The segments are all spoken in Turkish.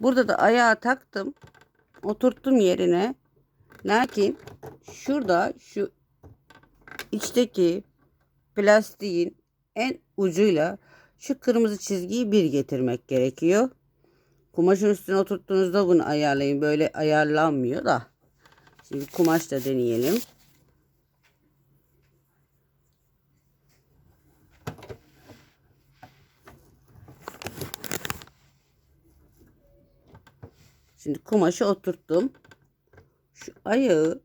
Burada da ayağı taktım. Oturttum yerine. Lakin şurada şu içteki plastiğin en ucuyla şu kırmızı çizgiyi bir getirmek gerekiyor. Kumaşın üstüne oturttuğunuzda bunu ayarlayın. Böyle ayarlanmıyor da. Şimdi kumaş da deneyelim. Şimdi kumaşı oturttum. Şu ayağı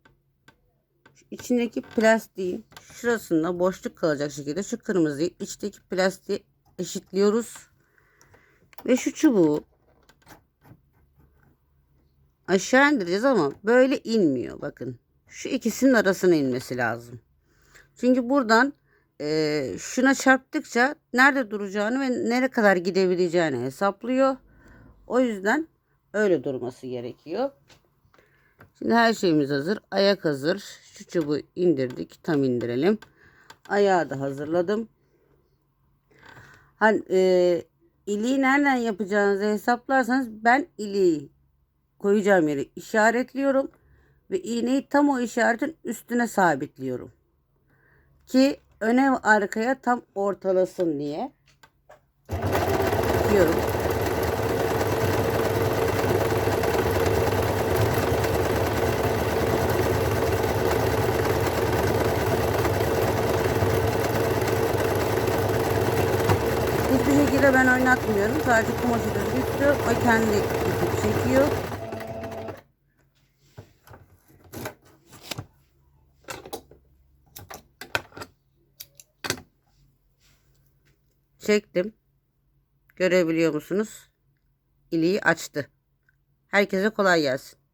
şu içindeki plastiğin şurasında boşluk kalacak şekilde şu kırmızıyı içteki plastiği eşitliyoruz. Ve şu çubuğu aşağı indireceğiz ama böyle inmiyor. Bakın şu ikisinin arasına inmesi lazım. Çünkü buradan e, şuna çarptıkça nerede duracağını ve nereye kadar gidebileceğini hesaplıyor. O yüzden öyle durması gerekiyor. Şimdi her şeyimiz hazır. Ayak hazır. Şu çubuğu indirdik. Tam indirelim. Ayağı da hazırladım. Hani e, iliği nereden yapacağınızı hesaplarsanız ben iliği koyacağım yere işaretliyorum ve iğneyi tam o işaretin üstüne sabitliyorum. Ki öne arkaya tam ortalasın diye. Diyorum. Şekilde ben oynatmıyorum. Sadece kumaşı düzgün tutuyor. O kendi ipini çekiyor. Çektim. Görebiliyor musunuz? İliği açtı. Herkese kolay gelsin.